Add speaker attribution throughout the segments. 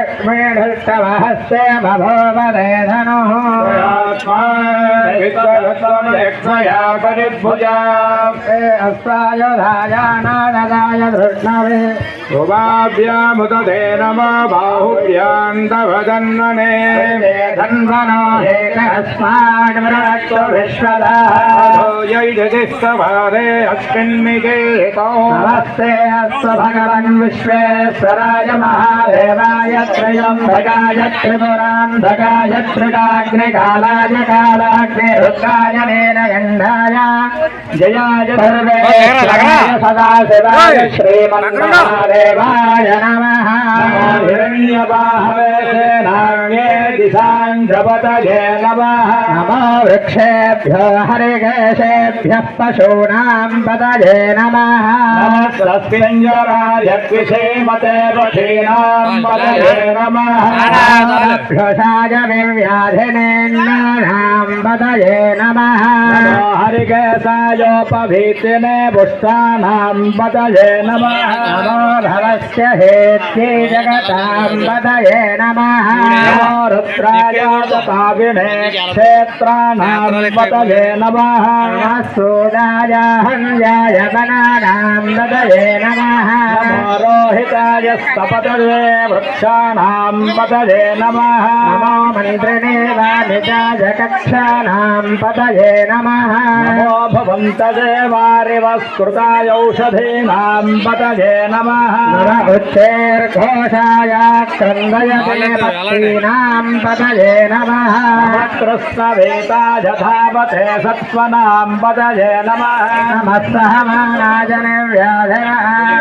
Speaker 1: लक्ष्मीणस्तवहस्ते बभोवरेधनुः
Speaker 2: विश्वया परिभुजा अस्वायुधायानाददाय
Speaker 1: धृष्णवे। भुवाभ्यामुदते
Speaker 2: धन्वनो एकस्माद्वरक्तो विश्वदायिस्तभारे अस्मिन्निकेतो नमस्ते अस्तु भगवन् विश्वेश्वराय महादेवाय त्रयोऽम्बकाय त्रिपुरान्धकाय त्रिकाग्निकालाय कालाग्निरुद्राय मेनगण्डाय जयाय सर्वे
Speaker 1: सदाशिवाय श्रीमन्महादेवाय नमः। हिरण्यबाहवे
Speaker 2: सेनाङ्गे వృక్షేభ్యో హరికేశేభ్యः పశూనాం పతయే నమః
Speaker 1: నమస్కృష్ణరాజక్విషేమతే పక్షీణాం పతయే నమః
Speaker 2: భ్యసాయ వివ్యాధినేన్నాం పతయే నమః
Speaker 1: నమో హరికేశాయోపభీతినే పుష్టానాం పతయే यस्य हेत्ये जगताम्बदये
Speaker 2: नमः। रुद्रायापाविणे क्षेत्राणाम्बदये नमः। सूर्याय
Speaker 1: हन्याय गणानां रोहिताय स्तपतये वृक्षाण पतये
Speaker 2: नम। नमो मन्त्रिणे वानिजाय कक्षाणां पतये
Speaker 1: नमः। नमो भवन्तजे वारिवस्कृतायौषधीनां
Speaker 2: पतये ఉచ్చేర్ఘోషాయ క్రందయతే భక్తీనాం పతయే నమః
Speaker 1: కృష్ణవేతాయ ధావతే సత్వనాం పతయే నమః
Speaker 2: నమస్సహమానాయ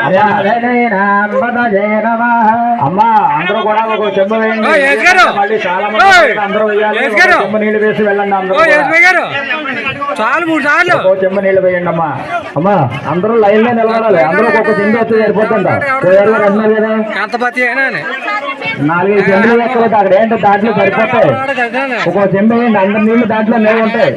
Speaker 2: వ్యాధీనాం పతయే నమః
Speaker 1: అమ్మా అందరూ కూడా ఒక చెంబు వేయండి. మళ్ళీ చాలా మంది. అందరూ వేయాలి. చెంబు నీళ్ళు వేసి వెళ్ళండి అందరూ
Speaker 3: చాలు మూడు సార్లు!
Speaker 1: చెంబు నీళ్ళు వేయండి అమ్మా అమ్మా అందరూ లైన్లో నిలబడాలి. అందరూ ఒక్కొక్క చెంబు వచ్చి సరిపోతుందా? పోయారు అన్నారు కదా? నాలుగైదు అక్కడ ఏంటో దాంట్లో సరిపోతాయి. ఒక్కొక్క చెంబు వేయండి అందరు నీళ్ళు దాంట్లో నిలవ ఉంటాయి.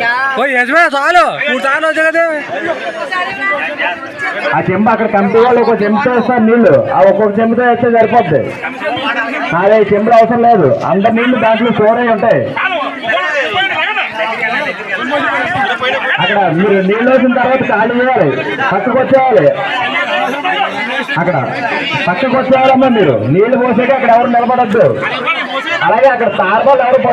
Speaker 1: ఆ చెంబు అక్కడ కంపెనీ వాళ్ళు ఒక చెంబుతో వేస్తారు నీళ్ళు. ఆ ఒక్కొక్క చెంబుతో వేస్తే సరిపోద్ది. నాలుగైదు చెంబులు అవసరం లేదు. అందరు నీళ్ళు దాంట్లో స్టోర్ అయి ఉంటాయి. అక్కడ మీరు నీళ్ళు వచ్చిన తర్వాత కాళ్ళు వేయాలి. పక్కకు వచ్చేయాలి. అక్కడ పక్కకు వచ్చేయాలమ్మా మీరు. నీళ్ళు పోసాక అక్కడ ఎవరు నిలబడద్దు. అలాగే అక్కడ తార్బాలు ఎవరు